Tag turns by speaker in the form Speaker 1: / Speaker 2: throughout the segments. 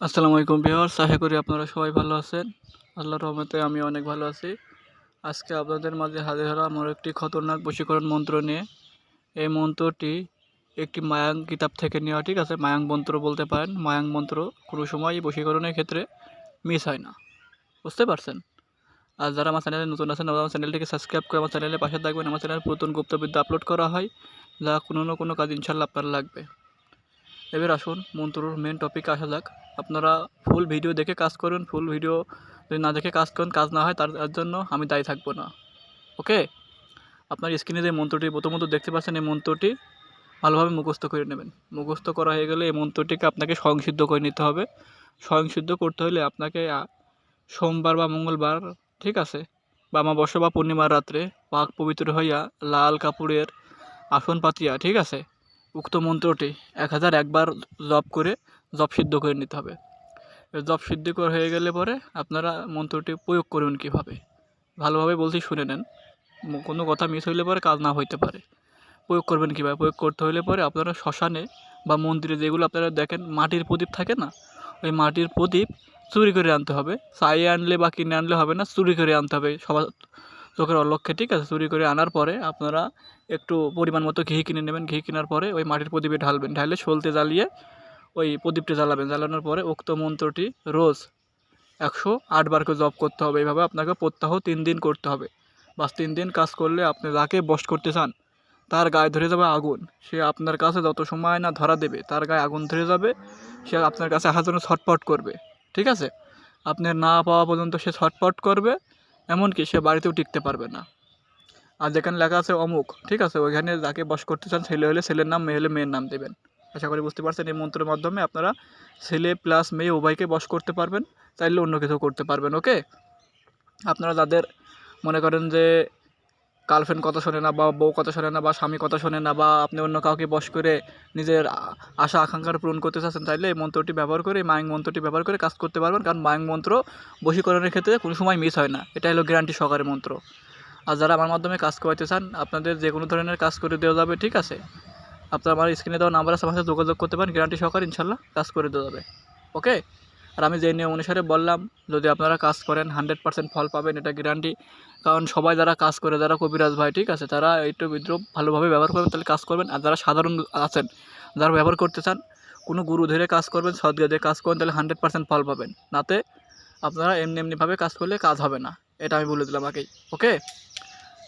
Speaker 1: আসসালামু আলাইকুম বিহার আশা করি আপনারা সবাই ভালো আছেন। আল্লাহর রহমতে আমি অনেক ভালো আছি। আজকে আপনাদের মাঝে হাজির হলাম আমার একটি খতরনাক বশীকরণ মন্ত্র নিয়ে। এই মন্ত্রটি একটি মায়াং কিতাব থেকে নেওয়া, ঠিক আছে? মায়াং মন্ত্র বলতে পারেন। মায়াং মন্ত্র কোনো সময় বশীকরণের ক্ষেত্রে মিস হয় না। বুঝতে পারছেন? আর যারা আমার চ্যানেলে নতুন আছেন আমার চ্যানেলটিকে সাবস্ক্রাইব করে আমার চ্যানেলের পাশে থাকবেন। আমার চ্যানেলে পুরাতন গুপ্তবিদ্যা আপলোড করা হয়, যা কোনো না কোনো কাজ ইনশাল্লাহ আপনার লাগবে। এবার আসুন, মন্ত্রর মেন টপিক আসা যাক। আপনারা ফুল ভিডিও দেখে কাজ করুন ফুল ভিডিও যদি না দেখে কাজ করেন, কাজ না হয় তার জন্য আমি দায়ী থাকব না। ওকে? আপনার স্ক্রিনে যে মন্ত্রটি, প্রথমত দেখতে পাচ্ছেন এই মন্ত্রটি, ভালোভাবে মুখস্থ করে নেবেন। মুখস্থ করা হয়ে গেলে এই মন্ত্রটিকে আপনাকে স্বয়ংসিদ্ধ করে নিতে হবে। স্বয়ংসিদ্ধ করতে হলে আপনাকে সোমবার বা মঙ্গলবার, ঠিক আছে? বা অমাবস্যা বা পূর্ণিমার রাত্রে পাক পবিত্র হইয়া লাল কাপড়ের আসন পাতিয়া ঠিক আছে? উক্ত মন্ত্রটি এক হাজার একবার জপ করে জপ সিদ্ধ করে নিতে হবে। জপ সিদ্ধ করে হয়ে গেলে পরে আপনারা মন্ত্রটি প্রয়োগ করুন কীভাবে? ভালোভাবে বলছি শুনে নেন। কোনো কথা মিস হইলে পরে কাজ না হইতে পারে। প্রয়োগ করবেন কীভাবে? প্রয়োগ করতে হইলে পরে আপনারা শ্মশানে বা মন্দিরে যেগুলো আপনারা দেখেন মাটির প্রদীপ থাকে না, ওই মাটির প্রদীপ চুরি করে আনতে হবে। চাইয়ে আনলে বা কিনে আনলে হবে না, চুরি করে আনতে হবে। সবার চোখের অলক্ষ্যে ঠিক আছে? চুরি করে আনার পরে আপনারা একটু পরিমাণ মতো ঘি কিনে নেবেন। ঘি কেনার পরে ওই মাটির প্রদীপে ঢালবেন। ঢালে সলতে জ্বালিয়ে ওই প্রদীপটি জ্বালাবেন। জ্বালানোর পরে উক্ত মন্ত্রটি রোজ একশো আটবার করে জপ করতে হবে। এইভাবে আপনাকে প্রত্যাহ তিন দিন করতে হবে। বাস তিন দিন কাজ করলে আপনি যাকে বশ করতে চান, তার গায়ে ধরে যাবে আগুন। সে আপনার কাছে যত সময় না ধরা দেবে, তার গায়ে আগুন ধরে যাবে। সে আপনার কাছে আসার জন্য ছটপট করবে। ঠিক আছে? আপনার না পাওয়া পর্যন্ত সে ছটপট করবে। এমনকি সে বাড়িতেও টিকতে পারবে না। আর যেখানে লেখা আছে অমুক, ঠিক আছে, ওইখানে যাকে বস করতে চান ছেলে হলে ছেলের নাম, মেয়ে হলে মেয়ের নাম দেবেন। আশা করি বুঝতে পারছেন এই মন্ত্রের মাধ্যমে আপনারা ছেলে প্লাস মেয়ে উভয়কে বস করতে পারবেন, চাইলে অন্য কিছু করতে পারবেন ওকে আপনারা যাদের মনে করেন যে গার্লফ্রেন্ড কথা শোনে না বা বউ কথা শোনে না বা স্বামী কথা শোনে না বা আপনি অন্য কাউকে বশ করে নিজের আশা আকাঙ্ক্ষা পূরণ করতে চাচ্ছেন, তাইলে এই মন্ত্রটি ব্যবহার করে, মায়ং মন্ত্রটি ব্যবহার করে কাজ করতে পারবেন। কারণ মায়ং মন্ত্র বশীকরণের ক্ষেত্রে কোনো সময় মিস হয় না। এটা হলো গ্যারান্টি সহকারে মন্ত্র। আর যারা আমার মাধ্যমে কাজ করাতে চান, আপনাদের যে কোনো ধরনের কাজ করে দেওয়া যাবে, ঠিক আছে? আপনার আমার স্ক্রিনে দেওয়া নাম্বার আছে, আমার সাথে যোগাযোগ করতে পারেন। গ্যারান্টি সহকারে ইনশাল্লাহ কাজ করে দেওয়া যাবে। ওকে আর আমি যে নিয়ম অনুসারে বললাম, যদি আপনারা কাজ করেন হান্ড্রেড পার্সেন্ট ফল পাবেন, এটা গ্যারান্টি কারণ সবাই যারা কাজ করে, যারা কবিরাজ ভাই, ঠিক আছে, তারা একটু বিদ্রোহ ভালোভাবে ব্যবহার করবেন, তাহলে কাজ করবেন। আর যারা সাধারণ আছেন, যারা ব্যবহার করতে চান, কোনো গুরু ধরে কাজ করবেন সদগা দিয়ে কাজ করবেন, তাহলে হান্ড্রেড পার্সেন্ট ফল পাবেন। নাতে আপনারা এমনি এমনিভাবে কাজ করলে কাজ হবে না। এটা আমি বলে দিলাম আগেই, ওকে?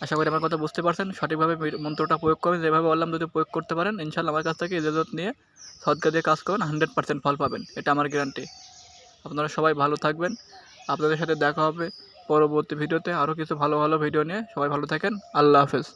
Speaker 1: আশা করি আমার কথা বুঝতে পারছেন। সঠিকভাবে মন্ত্রটা প্রয়োগ করবেন, যেভাবে বললাম, যদি প্রয়োগ করতে পারেন ইনশাল্লাহ আমার কাছ থেকে ইজাজত নিয়ে সদকা দিয়ে কাজ করবেন হান্ড্রেড পার্সেন্ট ফল পাবেন। এটা আমার গ্যারান্টি আপনারা সবাই ভালো থাকবেন। আপনাদের সাথে দেখা হবে পরবর্তী ভিডিওতে আরও কিছু ভালো ভালো ভিডিও নিয়ে। সবাই ভালো থাকেন। আল্লাহ হাফেজ।